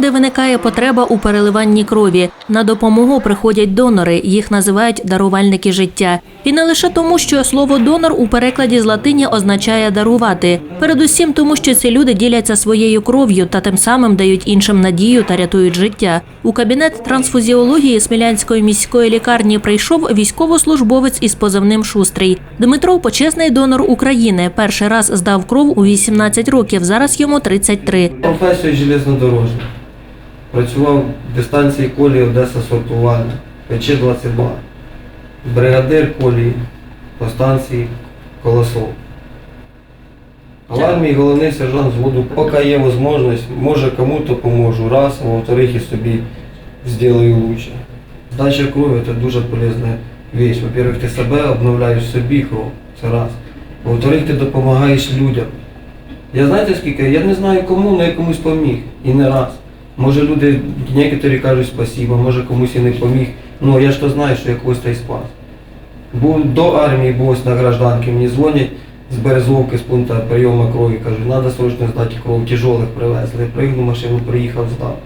де виникає потреба у переливанні крові. На допомогу приходять донори, їх називають дарувальники життя. І не лише тому, що слово донор у перекладі з латині означає дарувати. Передусім тому, що ці люди діляться своєю кров'ю та тим самим дають іншим надію та рятують життя. У кабінет трансфузіології Смілянської міської лікарні прийшов військовослужбовець із позивним Шустрий. Дмитро почесний донор України. Перший раз здав кров у 18 років. Зараз йому 33. Професію железнодорожник. Працював в дистанції колії Одеса сортувальна, ПЧ-22. Бригадир колії по станції Колосов. А в армії головний сержант взводу, поки є можливість, може кому-то поможу, раз, а во-вторых, і собі зроблю лучше. Здача крові це дуже полезна вещь. Во-первых, ти себе обновляєш собі кров, це раз. Во-вторых, ти допомагаєш людям. Я знаєте скільки? Я не знаю кому, але я комусь поміг. І не раз. Може люди, некоторі кажуть спасибо, може комусь і не поміг. Ну я ж то знаю, що я когось та й спас. Був до армії був ось на гражданки, мені дзвонять з Березовки, з пункту прийому крові, кажуть, треба срочно здати кров, тяжелих привезли. Пригнув машину, приїхав, здав.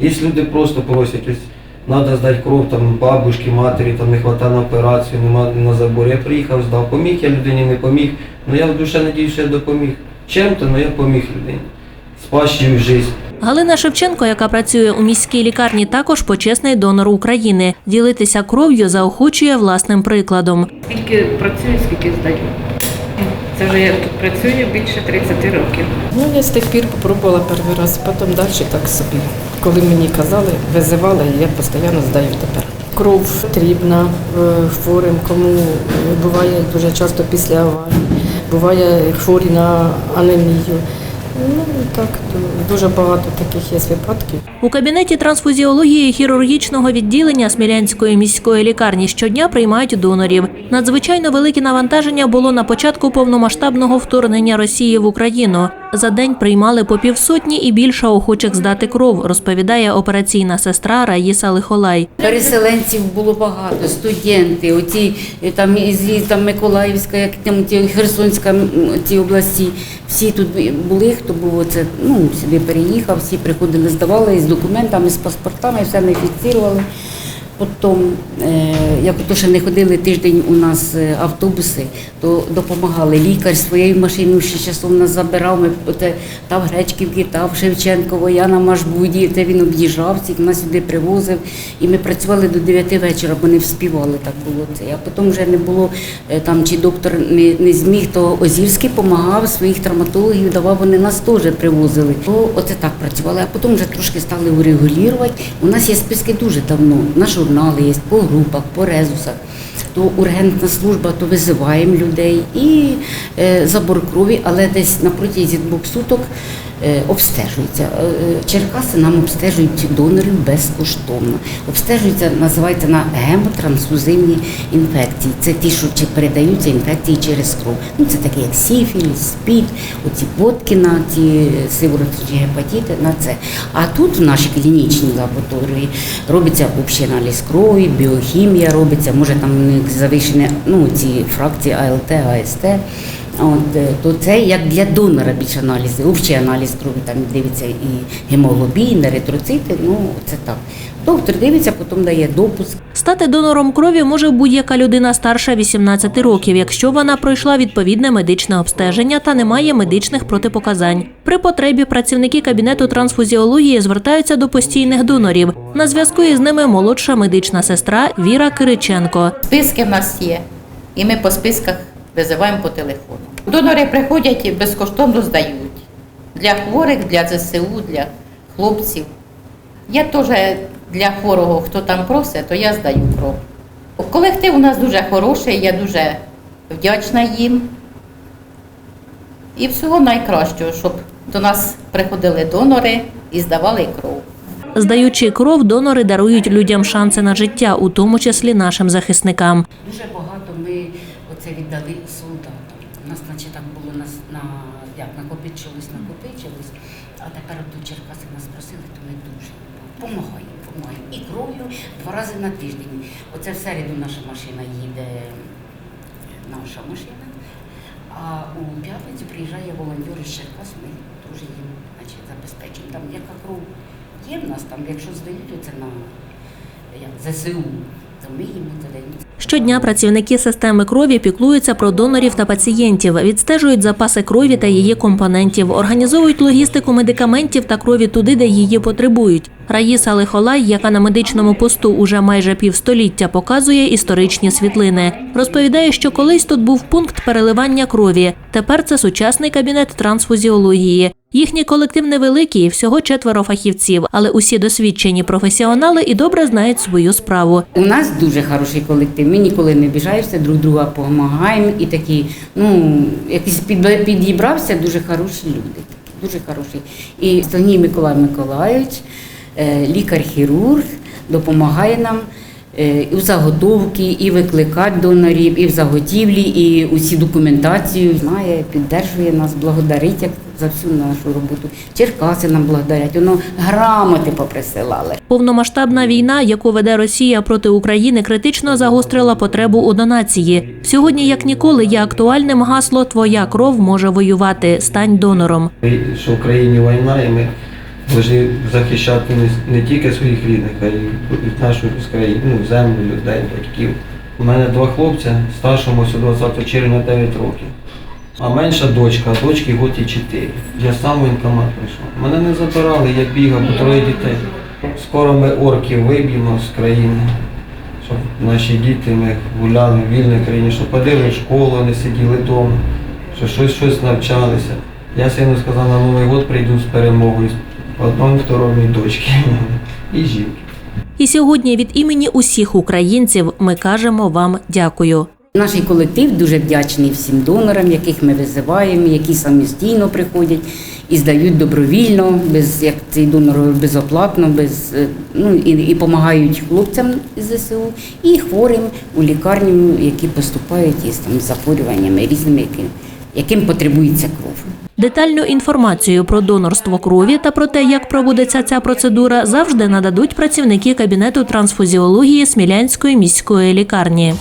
Є люди просто просять, ось, треба здати кров там бабушки, матері, там не вистачає на операцію, нема на забор. Я приїхав, здав. Поміг я людині, не поміг. Ну я в душе надію, що я допоміг. Чим-то, але я поміг людині. Чиюсь життя. Галина Шевченко, яка працює у міській лікарні, також почесний донор України. Ділитися кров'ю заохочує власним прикладом. Скільки працюю, скільки здаю. Це вже я тут працюю більше 30 років. Ну, я з тих пір попробувала перший раз, потім далі так собі. Коли мені казали, визивали, я постійно здаю тепер. Кров потрібна е, хворим, кому е, буває дуже часто після аварії, буває хворі на анемію. Так, то дуже багато таких є випадків. У кабінеті трансфузіології хірургічного відділення Смілянської міської лікарні щодня приймають донорів. Надзвичайно велике навантаження було на початку повномасштабного вторгнення Росії в Україну. За день приймали по півсотні і більше охочих здати кров, розповідає операційна сестра Раїса Лихолай. Переселенців було багато, студенти, оці е, там із із, там Миколаївська, як там ті Херсонська ті області. Всі тут були, хто був оце, ну, сюди переїхав, всі приходили, здавали з документами, з паспортами, все ми фіксували. Потім, як то ще не ходили тиждень у нас е, автобуси, то допомагали. Лікар своєю машиною ще часом нас забирав. Ми та в Гречківки, та в Шевченково, я на Машбуді, це він об'їжджав, всіх нас сюди привозив. І ми працювали до 9 вечора, бо не вспівали так було це. А потім вже не було е, там, чи доктор не, не зміг, то Озірський допомагав своїх травматологів, давав, вони нас теж привозили. То оце так працювали, а потім вже трошки стали урегулювати. У нас є списки дуже давно. На журнали по групах, по резусах. То ургентна служба, то визиваємо людей і е, забор крові, але десь на протязі двох суток е, обстежується. Е, е, Черкаси нам обстежують донорів безкоштовно. Обстежується, називається на гемотрансфузивні інфекції. Це ті, що передаються інфекції через кров. Ну це такі як сіфіліс, спід, оці Боткіна, ці сиворотичні гепатити на це. А тут в нашій клінічній лабораторії робиться общий аналіз крові, біохімія робиться, може там завищені ну, ці фракції АЛТ, АСТ. От, е, то це як для донора більше аналізи, общий аналіз крові, там дивиться і гемоглобін, еритроцити, ну це так. Доктор дивиться, потім дає допуск. Стати донором крові може будь-яка людина старша 18 років, якщо вона пройшла відповідне медичне обстеження та не має медичних протипоказань. При потребі працівники кабінету трансфузіології звертаються до постійних донорів. На зв'язку із ними молодша медична сестра Віра Кириченко. Списки в нас є, і ми по списках визиваємо по телефону. Донори приходять і безкоштовно здають. Для хворих, для ЗСУ, для хлопців. Я теж для хворого, хто там просить, то я здаю кров. Колектив у нас дуже хороший, я дуже вдячна їм. І всього найкращого, щоб до нас приходили донори і здавали кров. Здаючи кров, донори дарують людям шанси на життя, у тому числі нашим захисникам. Дуже багато оце віддали солдатам. У нас, наче так було на, на як накопичилось, накопичилось, а тепер тут Черкаси нас просили, то ми дуже допомагаємо, допомагаємо. І кров'ю два рази на тиждень. Оце в середу наша машина їде, наша машина, а у п'ятницю приїжджає волонтер із Черкас, ми теж їм значить, забезпечуємо. Там яка кров Є в нас там, якщо здають оце на як, ЗСУ, то ми їм це даємо. Щодня працівники системи крові піклуються про донорів та пацієнтів, відстежують запаси крові та її компонентів, організовують логістику медикаментів та крові туди, де її потребують. Раїса Лихолай, яка на медичному посту уже майже півстоліття, показує історичні світлини. Розповідає, що колись тут був пункт переливання крові. Тепер це сучасний кабінет трансфузіології. Їхній колектив невеликий, всього четверо фахівців, але усі досвідчені професіонали і добре знають свою справу. У нас дуже хороший колектив. Ми ніколи не обіжаємося, друг друга допомагаємо і такі, ну, якийсь під, підібрався дуже хороші люди. Дуже хороші. І Стогній Миколай Миколайович, е, лікар-хірург, допомагає нам. Е, І в заготовки, і викликати донорів, і в заготівлі, і усі документацію знає, піддержує нас, благодарить як за всю нашу роботу. Черкаси нам благодарять, воно грамоти поприсилали. Повномасштабна війна, яку веде Росія проти України, критично загострила потребу у донації. Сьогодні, як ніколи, є актуальним гасло Твоя кров може воювати. Стань донором. Що в країні війна, і ми повинні захищати не, не тільки своїх рідних, а й нашу країну, ну, землю, людей, батьків. У мене два хлопця, старшому ось 20 червня 9 років. А менша дочка, а дочки год і 4. Я сам в воєнкомат прийшов. Мене не забирали, я бігав, бо троє дітей. Скоро ми орків виб'ємо з країни, щоб наші діти ми гуляли в вільній країні, щоб ходили в школу, не сиділи вдома, що щось щось навчалися. Я сину сказав, на Новий год прийду з перемогою. Одному, второму дочки. І жінки. І сьогодні від імені усіх українців ми кажемо вам дякую. Наш колектив дуже вдячний всім донорам, яких ми визиваємо, які самостійно приходять і здають добровільно, без як цей донор безоплатно, без е, ну і, і допомагають хлопцям з ЗСУ і хворим у лікарню, які поступають із там захворюваннями різними, яким, яким потребується кров. Детальну інформацію про донорство крові та про те, як проводиться ця процедура, завжди нададуть працівники кабінету трансфузіології Смілянської міської лікарні.